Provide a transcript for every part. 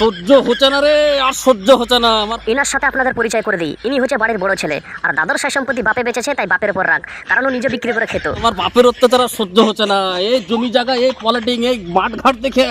সহ্য হচ্ছে না রে আর সহ্য হচ্ছে না আমার। এনার সাথে আপনাদের পরিচয় করে দিই। ইনি হচ্ছে বাড়ির বড় ছেলে আর দাদর সাই সম্পত্তি বাপে বেঁচেছে তাই বাপের উপর রাগ। কারণ ও নিজে বিক্রি করে খেত। আমার বাপের অত্যাচার আর সহ্য হচ্ছে না। এই জমি জায়গা এই পলিটিং এই মাঠ দেখে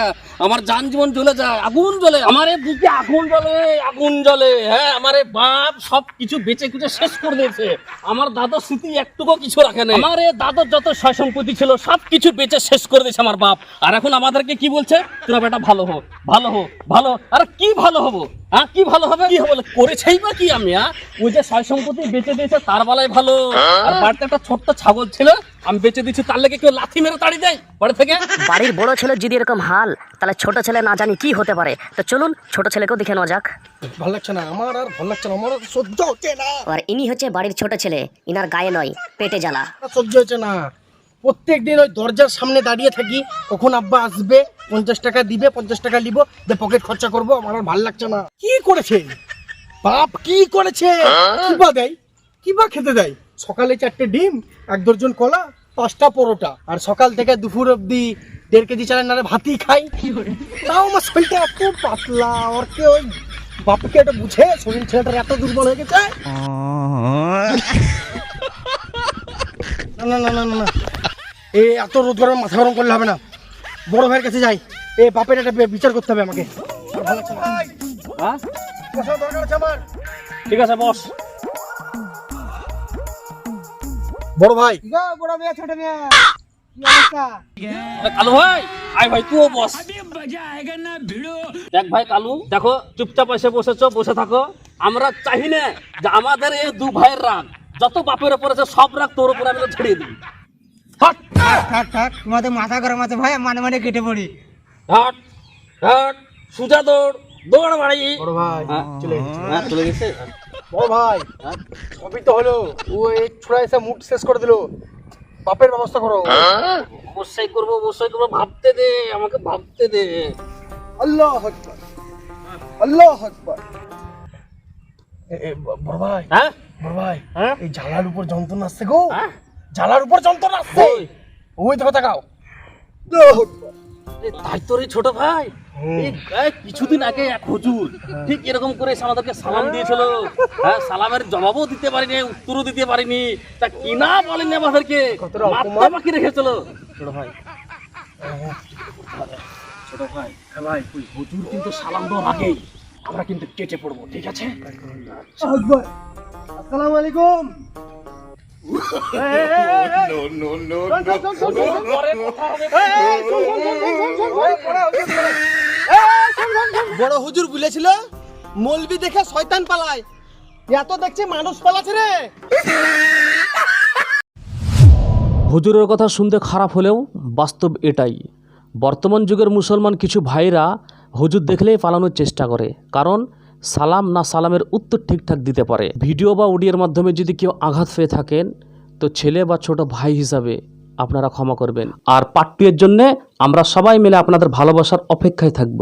আমার যান জীবন জ্বলে যায় আগুন জ্বলে। আমার এই বুকে আগুন জ্বলে আগুন জ্বলে। হ্যাঁ আমার এই বাপ সব কিছু বেঁচে কুচে শেষ করে দিয়েছে। আমার দাদার স্মৃতি একটুকু কিছু রাখে না আমার এই দাদার যত সয় সম্পত্তি ছিল সব কিছু বেঁচে শেষ করে দিয়েছে আমার বাপ। আর এখন আমাদেরকে কি বলছে? তোরা বেটা ভালো হো ভালো হো ভালো আরে কি ভালো হব? হ্যাঁ কি ভালো হবে? কি হবে? করেছেই বা কি আমি হ্যাঁ ওই যে সয় সম্পত্তি বেঁচে দিয়েছে তার বেলায় ভালো। আর বাড়িতে একটা ছোট্ট ছাগল ছিল আমি বেঁচে দিচ্ছি তার লেগে কেউ লাথি মেরে তাড়ি দেয় বাড়ি থেকে। বাড়ির বড় ছেলের যদি এরকম হাল তাহলে ছোট ছেলে না জানি কি হতে পারে। তো চলুন ছোট ছেলেকেও দেখে নেওয়া যাক। ভালো লাগছে না আমার আর ভালো লাগছে না আমার সহ্য হচ্ছে না। আর ইনি হচ্ছে বাড়ির ছোট ছেলে ইনার গায়ে নয় পেটে জ্বালা। সহ্য হচ্ছে না। প্রত্যেক দিন ওই দরজার সামনে দাঁড়িয়ে থাকি। কখন আব্বা আসবে পঞ্চাশ টাকা দিবে পঞ্চাশ টাকা নিব দিয়ে পকেট খরচা করব আমার আর ভালো লাগছে না। কি করেছে? বাপ কি করেছে? কি বা দেয়? কি বা খেতে দেয়? সকালে চারটে ডিম এক দর্জন কলা পাঁচটা পরোটা। আর সকাল থেকে দুপুর অবধি দেড় কেজি চালের নারে ভাতই খাই। তাও আমার শরীরটা এত পাতলা ওর কে ওই বাপকে এটা বুঝে? শরীর ছেলেটার এত দুর্বল হয়ে গেছে? না না না না না। এ এত রোদ গরম মাথা গরম করলে হবে না। বড় ভাইয়ের কাছে যাই। এ বাপের একটা বিচার করতে হবে আমাকে। হ্যাঁ ঠিক আছে বস। বড় ভাই। বড় মেয়ে ছোট মেয়ে। কি কালু ভাই আয় ভাই তুইও বস। দেখ ভাই কালু দেখো চুপচাপ এসে বসেছো বসে থাকো। আমরা চাই না যে আমাদের এই দু ভাইয়ের রাগ যত বাপের উপর আছে সব রাগ তোর উপরে আমি ছেড়ে দিই। হট থাক থাক থাক তোমাদের মাথা গরম আছে ভাই মানে মানে কেটে পড়ি। হট হট সুজা দৌড় দৌড় বড় ভাই হ্যাঁ, চলে গেছে। হ্যাঁ, চলে গেছে। বড় ভাই সবই তো হলো। ও এই ছোড়া এসে মুড শেষ করে দিল। বাপের ব্যবস্থা করো। অবশ্যই করব অবশ্যই করব। ভাবতে দে আমাকে ভাবতে দে। আল্লাহ আকবার। আল্লাহ আকবার। বড় ভাই। হ্যাঁ? বড় ভাই হ্যাঁ? এই জ্বালার উপর যন্ত্রণা আসছে গো। হ্যাঁ? জ্বালার উপর যন্ত্রণা আসছে ওই। ওই দেখো তাকাও। তাই তোর এই ছোট ভাই? কিছুদিন আগে এক হুজুর ঠিক এরকম করে আমাদেরকে সালাম দিয়েছিল। হ্যাঁ সালামের জবাবও দিতে পারিনি উত্তরও দিতে পারিনি। তা কিনা বলেনি আমাদেরকে? মাথা। বাকি রেখেছিল। ছোট ভাই। ছোট ভাই হ্যাঁ ভাই ওই হুজুর কিন্তু সালাম দেওয়ার আগেই আমরা কিন্তু কেটে পড়ব ঠিক আছে? আকবার আসসালামু আলাইকুম। বড় হুজুর বলেছিল, মলবি দেখে শয়তান পালায়। এত দেখছি মানুষ পালাছে রে। হুজুরের কথা শুনতে খারাপ হলেও বাস্তব এটাই। বর্তমান যুগের মুসলমান কিছু ভাইরা হুজুর দেখলেই পালানোর চেষ্টা করে, কারণ সালাম না সালামের উত্তর ঠিকঠাক দিতে পারে। ভিডিও বা অডিওর মাধ্যমে যদি কেউ আঘাত পেয়ে থাকেন তো ছেলে বা ছোট ভাই হিসাবে আপনারা ক্ষমা করবেন। আর পার্ট টু এর জন্যে আমরা সবাই মিলে আপনাদের ভালোবাসার অপেক্ষায় থাকব।